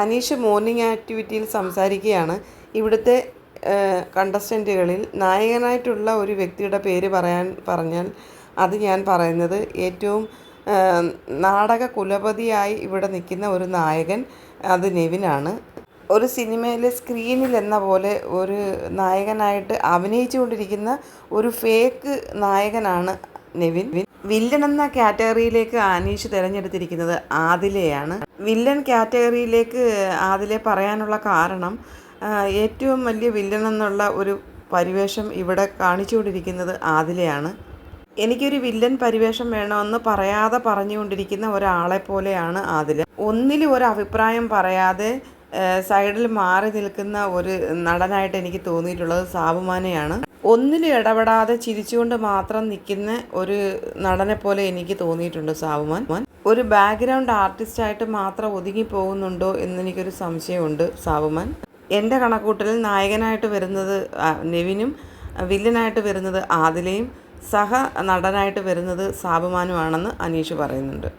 Aneesh morning ആക്ടിവിറ്റിയിൽ സംസാരിക്കുകയാണ്. ഇവിടുത്തെ കണ്ടസ്റ്റന്റുകളിൽ നായകനായിട്ടുള്ള ഒരു വ്യക്തിയുടെ പേര് പറയാൻ പറഞ്ഞാൽ അത് ഞാൻ പറയുന്നത് ഏറ്റവും നാടക കുലപതിയായി ഇവിടെ നിൽക്കുന്ന ഒരു നായകൻ അത് നെവിനാണ്. ഒരു സിനിമയിലെ സ്ക്രീനിൽ എന്ന പോലെ ഒരു നായകനായിട്ട് അഭിനയിച്ചുകൊണ്ടിരിക്കുന്ന ഒരു ഫേക്ക് നായകനാണ് നെവിൻ. വില്ലൻ എന്ന കാറ്റഗറിയിലേക്ക് അനീഷ് തിരഞ്ഞെടുത്തിരിക്കുന്നത് ആദിലയാണ്. വില്ലൻ കാറ്റഗറിയിലേക്ക് ആദിലെ പറയാനുള്ള കാരണം ഏറ്റവും വലിയ വില്ലൻ എന്നുള്ള ഒരു പരിവേഷം ഇവിടെ കാണിച്ചുകൊണ്ടിരിക്കുന്നത് ആദിലയാണ്. എനിക്കൊരു വില്ലൻ പരിവേഷം വേണമെന്ന് പറയാതെ പറഞ്ഞുകൊണ്ടിരിക്കുന്ന ഒരാളെ പോലെയാണ് ആദില. ഒന്നിലും ഒരു അഭിപ്രായം പറയാതെ സൈഡിൽ മാറി നിൽക്കുന്ന ഒരു നടനായിട്ട് എനിക്ക് തോന്നിയിട്ടുള്ളത് സാബുമാനെയാണ്. ഒന്നിലും ഇടപെടാതെ ചിരിച്ചുകൊണ്ട് മാത്രം നിൽക്കുന്ന ഒരു നടനെ പോലെ എനിക്ക് തോന്നിയിട്ടുണ്ട് സാവുമാൻ. ഒരു ബാക്ക്ഗ്രൗണ്ട് ആർട്ടിസ്റ്റായിട്ട് മാത്രം ഒതുങ്ങി പോകുന്നുണ്ടോ എന്നെനിക്കൊരു സംശയമുണ്ട് സാവുമാൻ. എന്റെ കണക്കൂട്ടലിൽ നായകനായിട്ട് വരുന്നത് നെവിനും വില്ലനായിട്ട് വരുന്നത് ആദിലയും സഹ നടനായിട്ട് വരുന്നത് സാബുമാനുമാണെന്ന് അനീഷ് പറയുന്നുണ്ട്.